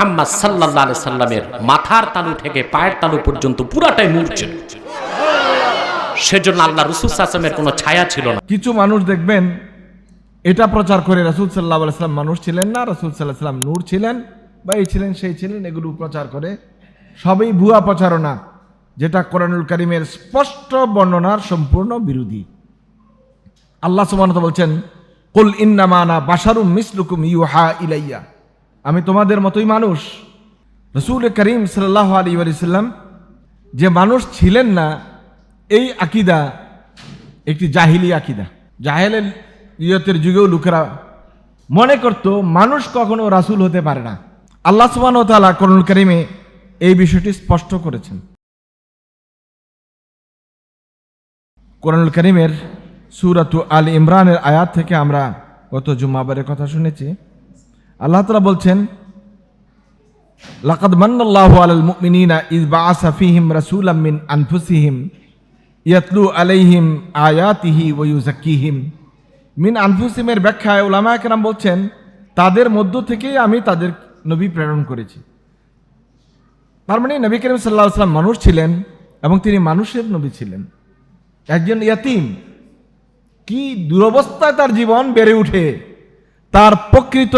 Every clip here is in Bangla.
মোহাম্মদ সাল্লাহ আলি সাল্লামের মাথার তালু থেকে পায়ের তালু পর্যন্ত পুরাটাই নূর সেজন্য আল্লাহ রসুল আসলামের কোনো ছায়া ছিল না। কিছু মানুষ দেখবেন, এটা প্রচার করে রাসুল সাল্লাহ সাল্লাম মানুষ ছিলেন না, রাসুল সাল্লাহ সাল্লাম নূর ছিলেন বা এই ছিলেন, সেই ছিলেন, এগুলো প্রচার করে। সবই ভুয়া প্রচারণা, যেটা কোরআনুল করিমের স্পষ্ট বর্ণনার সম্পূর্ণ বিরোধী। আল্লাহ তাআলা বলছেন, কুল ইন্নামানা বাশারুম মিসলুকুম ইউহা ইলাইয়া। আমি তোমাদের মতোই মানুষ। রসুল করিম সাল্লাহ আলী সাল্লাম যে মানুষ ছিলেন না, এই আকিদা একটি জাহিলি আকিদা। জাহেলের ইয়তের যুগেও লোকেরা মনে করত, মানুষ কখনো রাসূল হতে পারে না। আল্লাহ সুবহানাহু ওয়া তাআলা কোরআনুল করিমে এই বিষয়টি স্পষ্ট করেছেন। কোরআনুল করিমের সুরাতু আল ইমরানের আয়াত থেকে আমরা গত জুম্মাবারের কথা শুনেছি। আল্লাহ তালা বলছেন, লাকাদ মান্নাল্লাহু আলাল মুমিনিনা ইজ বাআসা ফীহিম রাসূলাম মিন আনফুসিহিম ইয়াতলু আলাইহিম আয়াতিহি ওয়া ইউযাক্কিহিম। মিন আনফুসিহিমের ব্যাখ্যায় উলামা একরাম বলছেন, তাদের মধ্য থেকেই আমি তাদের নবী প্রেরণ করেছি। তার মানে নবী করিম সাল্লাহ সাল্লাম মানুষ ছিলেন এবং তিনি মানুষের নবী ছিলেন। একজন ইয়াতিম কি দুরবস্থায় তার জীবন বেড়ে উঠে, তার প্রকৃত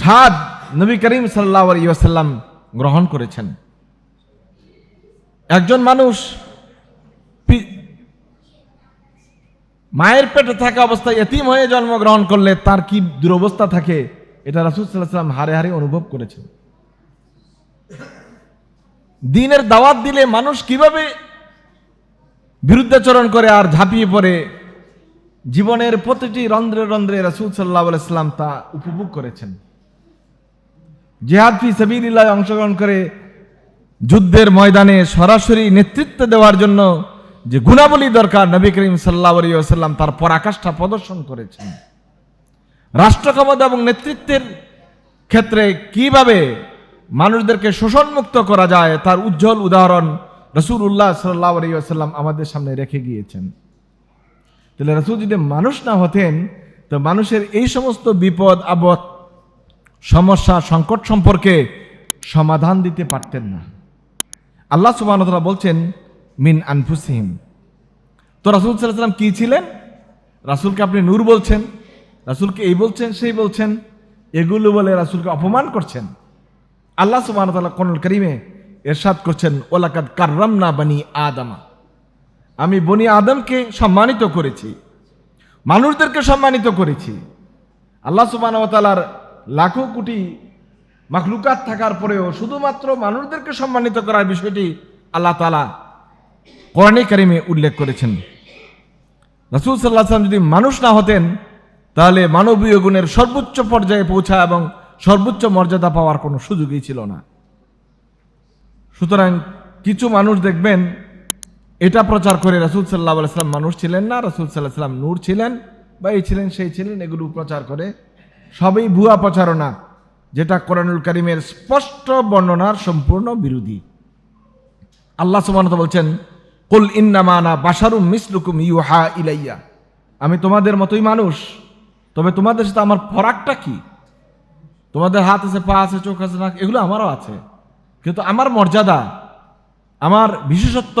স্বাদ নবী করিম সাল্লাহ আলিয়াসাল্লাম গ্রহণ করেছেন। একজন মানুষ মায়ের পেটে থাকা অবস্থায় এতিম হয়ে জন্মগ্রহণ করলে তার কি দুরবস্থা থাকে, এটা রাসুল সাল্লাহ হারে হারে অনুভব করেছেন। দিনের দাওয়াত দিলে মানুষ কীভাবে বিরুদ্ধাচরণ করে আর ঝাঁপিয়ে পড়ে, জীবনের প্রতিটি রন্ধ্রে রন্ধ্রে রাসুল সাল্লাহ সাল্লাম তা উপভোগ করেছেন। জেহাদ ফি সাবিলিল্লাহ অংশগ্রহণ করে যুদ্ধের ময়দানে সরাসরি নেতৃত্ব দেওয়ার জন্য যে গুণাবলী দরকার নবী করিম সাল্লাহ সাল্লাম তার পরাকাষ্ঠা প্রদর্শন করেছেন। রাষ্ট্র ক্ষমতা এবং নেতৃত্বের ক্ষেত্রে কীভাবে মানুষদেরকে শোষণমুক্ত করা যায় তার উজ্জ্বল উদাহরণ রসুল উল্লাহ সাল্লাহ আলিয়াল্লাম আমাদের সামনে রেখে গিয়েছেন। তাহলে রসুল যদি মানুষ না হতেন, তো মানুষের এই সমস্ত বিপদ আপদ সমস্যা, সংকট সম্পর্কে সমাধান দিতে পারতেন না। আল্লাহ সুবাহতলা বলছেন, মিন আনফুসিহিম। তো রাসুল সাল্লাম কি ছিলেন? রাসুলকে আপনি নূর বলছেন, রাসুলকে এই বলছেন, সেই বলছেন, এগুলো বলে রাসুলকে অপমান করছেন। আল্লাহ সুবাহতাল্লাহ কোন করিমে এরশাদ করছেন ওলাকাদ কার্রাম না বানি আদামা। আমি বনি আদমকে সম্মানিত করেছি, মানুষদেরকে সম্মানিত করেছি। আল্লাহ সুবাহতালার লাখো কোটি মাখলুকাত থাকার পরেও শুধুমাত্র মানুষদেরকে সম্মানিত করার বিষয়টি আল্লাহ তালা কোরআনে কারিমে উল্লেখ করেছেন। রাসুল সাল্লাহ সাল্লাম যদি মানুষ না হতেন, তাহলে মানবীয় গুণের সর্বোচ্চ পর্যায়ে পৌঁছা এবং সর্বোচ্চ মর্যাদা পাওয়ার কোনো সুযোগই ছিল না। সুতরাং কিছু মানুষ দেখবেন, এটা প্রচার করে রাসুল সাল্লাহ সাল্লাম মানুষ ছিলেন না, রাসুল সাল্লাহ সাল্লাম নূর ছিলেন, বা এই ছিলেন, সেই ছিলেন, এগুলো প্রচার করে সবই ভুয়া প্রচারণা, যেটা কোরআনুল করিমের স্পষ্ট বর্ণনার সম্পূর্ণ বিরোধী। আল্লাহ তাআলা বলছেন, কুল ইন্নামানা বাশারুম মিসলুকুম ইউহা ইলাইয়া। আমি তোমাদের মতোই মানুষ, তবে তোমাদের সাথে আমার ফরাকটা কি? তোমাদের হাত আছে, পা আছে, চোখ আছে, নাক, এগুলো আমারও আছে। কিন্তু আমার মর্যাদা, আমার বিশেষত্ব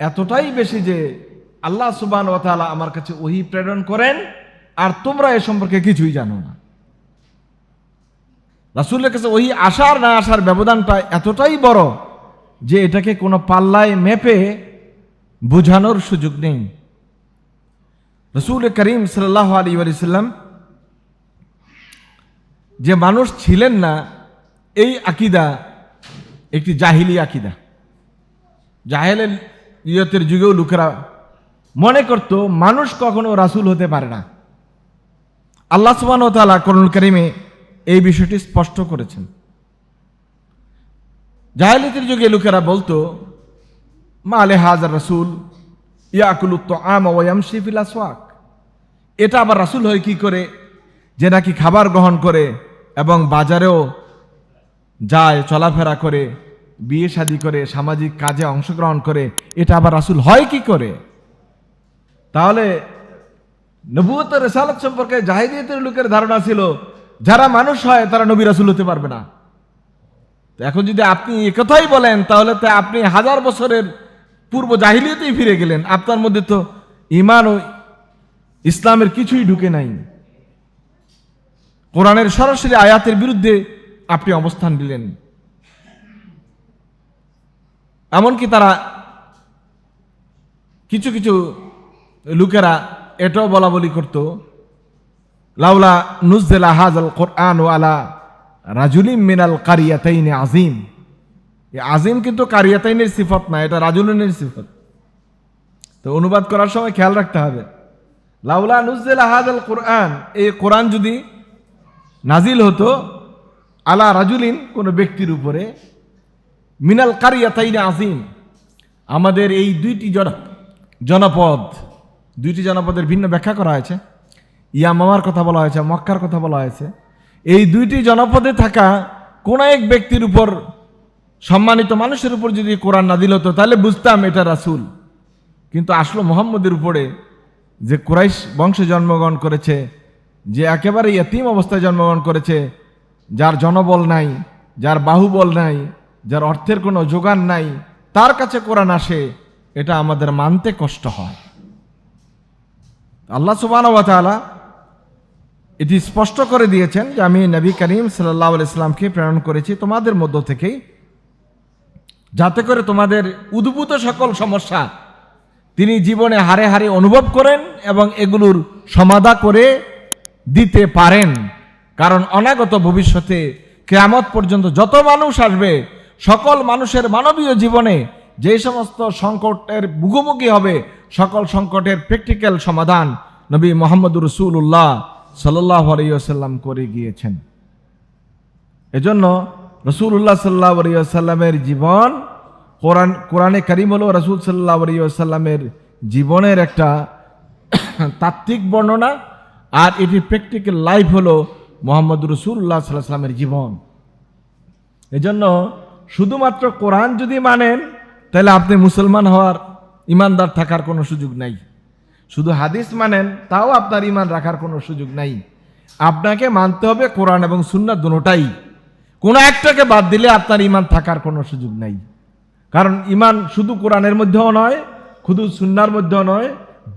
এতটাই বেশি যে আল্লাহ সুবান ও তাআলা আমার কাছে ওহি প্রেরণ করেন আর তোমরা এ সম্পর্কে কিছুই জানো না। রাসুলের কাছে ওই আসার না আসার ব্যবধানটা এতটাই বড় যে এটাকে কোনো পাল্লায় মেপে বোঝানোর সুযোগ নেই। রসুল করিম সাল্লাহ আলী সাল্লাম যে মানুষ ছিলেন না, এই আকিদা একটি জাহিলি আকিদা। জাহেলের ইয়তের যুগেও লোকেরা মনে করত, মানুষ কখনো রাসূল হতে পারে না। আল্লাহ সুবহানাহু ওয়া তাআলা কোরআন কারিমে এই বিষয়টি স্পষ্ট করেছেন। জাহেলিতের যুগে লোকেরা বলতো, মা আলে হাজার রাসুল, ইয়াকুল আম ওয়ামশি ফিল আসওয়াক। এটা আবার রাসূল হয় কি করে? যে নাকি খাবার গ্রহণ করে এবং বাজারেও যায়, চলাফেরা করে, বিয়ে শাদী করে, সামাজিক কাজে অংশগ্রহণ করে, এটা আবার রাসুল হয় কি করে? তাহলে নবুয়ত রেসালত সম্পর্কে জাহিদিয়তের লোকের ধারণা ছিল, যারা মানুষ হয় তারা নবী রাসুল হতে পারবে না। এখন যদি আপনি একথাই বলেন, তাহলে তো আপনি হাজার বছরের পূর্ব জাহিলিয়তেই ফিরে গেলেন। আপনার মধ্যে তো ইমান ও ইসলামের কিছুই ঢুকে নাই। কোরআনের সরাসরি আয়াতের বিরুদ্ধে আপনি অবস্থান দিলেন এমনকি তারা কিছু কিছু লোকেরা এটাও বলা বলি করত, লাউলা নুজেলা হাজাল কোরআন ও আলা রাজুলিম মিনাল কারিয়াতাইন আজিম আজিম কিন্তু কারিয়াতাইনের সিফত না, এটা রাজুলিনের সিফত। তো অনুবাদ করার সময় খেয়াল রাখতে হবে। লাউলা নুজেলা হাজাল কোরআন, এই কোরআন যদি নাজিল হতো, আলা রাজুলিন কোনো ব্যক্তির উপরে, মিনাল কারিয়াতাইন আজিম আমাদের এই দুইটি জন জনপদ দুইটি জনপদের ভিন্ন ব্যাখ্যা করা হয়েছে। ইয়ামামার কথা বলা হয়েছে, মক্কার কথা বলা হয়েছে। এই দুইটি জনপদে থাকা কোন এক ব্যক্তির উপর সম্মানিত মানুষের উপর যদি কোরআন না দিল তো তাহলে বুঝতাম এটা রাসূল। কিন্তু আসলো মোহাম্মদের উপরে যে কুরাইশ বংশে জন্মগ্রহণ করেছে, যে একেবারে ইয়তিম অবস্থায় জন্মগ্রহণ করেছে, যার জনবল নাই, যার বাহুবল নাই, যার অর্থের কোনো যোগান নাই, তার কাছে কোরআন আসে, এটা আমাদের মানতে কষ্ট হয়। আল্লাহ সুবাহ এটি স্পষ্ট করে দিয়েছেন যে আমি নবী করিম সাল্লাহ ইসলামকে প্রেরণ করেছি তোমাদের মধ্য থেকেই। যাতে করে তোমাদের উদ্ভূত সকল সমস্যা তিনি জীবনে হারে হারে অনুভব করেন এবং এগুলোর সমাধা করে দিতে পারেন। কারণ অনাগত ভবিষ্যতে কেয়ামত পর্যন্ত যত মানুষ আসবে, সকল মানুষের মানবীয় জীবনে যে সমস্ত সংকটের মুখোমুখি হবে সকল সংকটের প্র্যাকটিক্যাল সমাধান নবী মোহাম্মদ রসুল্লাহ সাল্লাহ আলাইসাল্লাম করে গিয়েছেন। এজন্য রসুল্লাহ সাল্লাহ আলিয়াল্লামের জীবন কোরআন, কোরআনে করিম হল রসুল সাল্লাহ আলিয়াল্লামের জীবনের একটা তাত্ত্বিক বর্ণনা আর এটি প্র্যাকটিক্যাল লাইফ হলো মোহাম্মদ রসুল্লাহ সাল্লাহ সাল্লামের জীবন। এজন্য শুধুমাত্র কোরআন যদি মানেন, তাহলে আপনি মুসলমান হওয়ার ইমানদার থাকার কোনো সুযোগ নাই। শুধু হাদিস মানেন, তাও আপনার ইমান রাখার কোনো সুযোগ নাই। আপনাকে মানতে হবে কোরআন এবং সুন্নাত দুটাই কোনো একটাকে বাদ দিলে আপনার ইমান থাকার কোনো সুযোগ নাই। কারণ ইমান শুধু কোরআনের মধ্যেও নয়, শুধু সুন্নার মধ্যেও নয়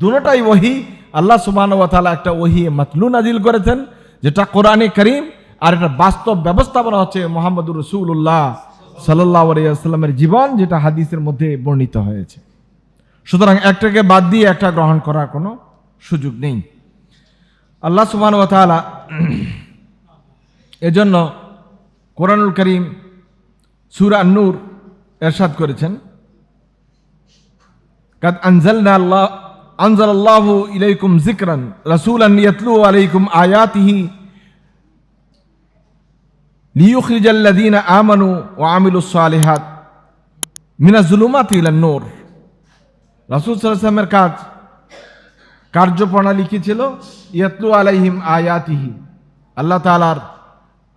দুটাই ওহি। আল্লাহ সুবাহ তালা একটা ওহি মাতলু নাজিল করেছেন, যেটা কোরআনে করিম আর এটা বাস্তব ব্যবস্থাপনা হচ্ছে মোহাম্মদুর রসুল্লাহ সাল্লাহ আলিয়াস্লামের জীবন, যেটা হাদিসের মধ্যে বর্ণিত হয়েছে। সুতরাং একটাকে বাদ দিয়ে একটা গ্রহণ করার কোনো সুযোগ নেই। আল্লাহ সুবাহ তালা এজন্য কোরআনুল করিম, সুরা নূর এরশাদ করেছেন। কাদ আনজালনা আল্লাহ ইলাইকুম যিকরান, রাসূলান ইয়াতলু আলাইকুম আয়াতিহি লিইউখরিজাল্লাযীনা আমানু ওয়া আমিলুস সালিহাত মিনাজ জুলুমাতি ইলান নূর রাসূল ওয়াসাল্লামের কাজ কার্যপ্রণালী কি ছিল? ইয়াতলু আলাইহিম আয়াতিহি। আল্লাহ তাআলার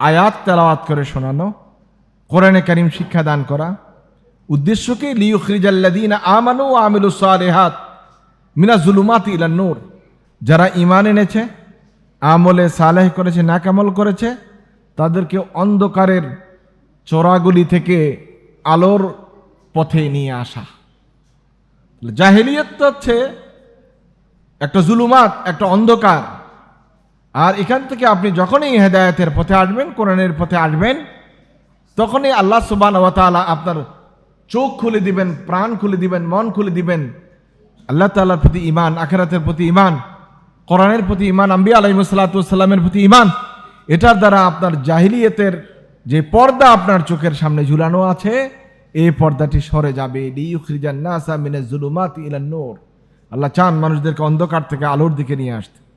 আয়াত তেলাওয়াত করে শোনানো, কোরআনে কারিম শিক্ষা দান করা। উদ্দেশ্য কি? লিউখরিজাল্লাদিন আমানু আমিলু সালেহাত মিনা জুলুমাত ইলা নূর। যারা ইমান এনেছে, আমলে সালেহ করেছে নাকামল করেছে, তাদেরকে অন্ধকারের চোরাগুলি থেকে আলোর পথে নিয়ে আসা। জাহেলিয়ত হচ্ছে একটা জুলুমাত, একটা অন্ধকার। আর এখান থেকে আপনি যখনই হেদায়তের পথে আসবেন, কোরআনের পথে আসবেন, তখনই আল্লাহ সুবান তাআলা আপনার চোখ খুলে দিবেন, প্রাণ খুলে দিবেন, মন খুলে দিবেন। আল্লাহ তাআলার প্রতি ইমান আখেরাতের প্রতি ইমান কোরআনের প্রতি ইমান আম্বি আলাইমসাল্লাতামের প্রতি ইমান এটার দ্বারা আপনার জাহিলিয়তের যে পর্দা আপনার চোখের সামনে ঝুলানো আছে এই পর্দাটি সরে যাবে। নাসা মিনে জুলুমাত ইলান নূর। আল্লাহ চান মানুষদেরকে অন্ধকার থেকে আলোর দিকে নিয়ে আসতে।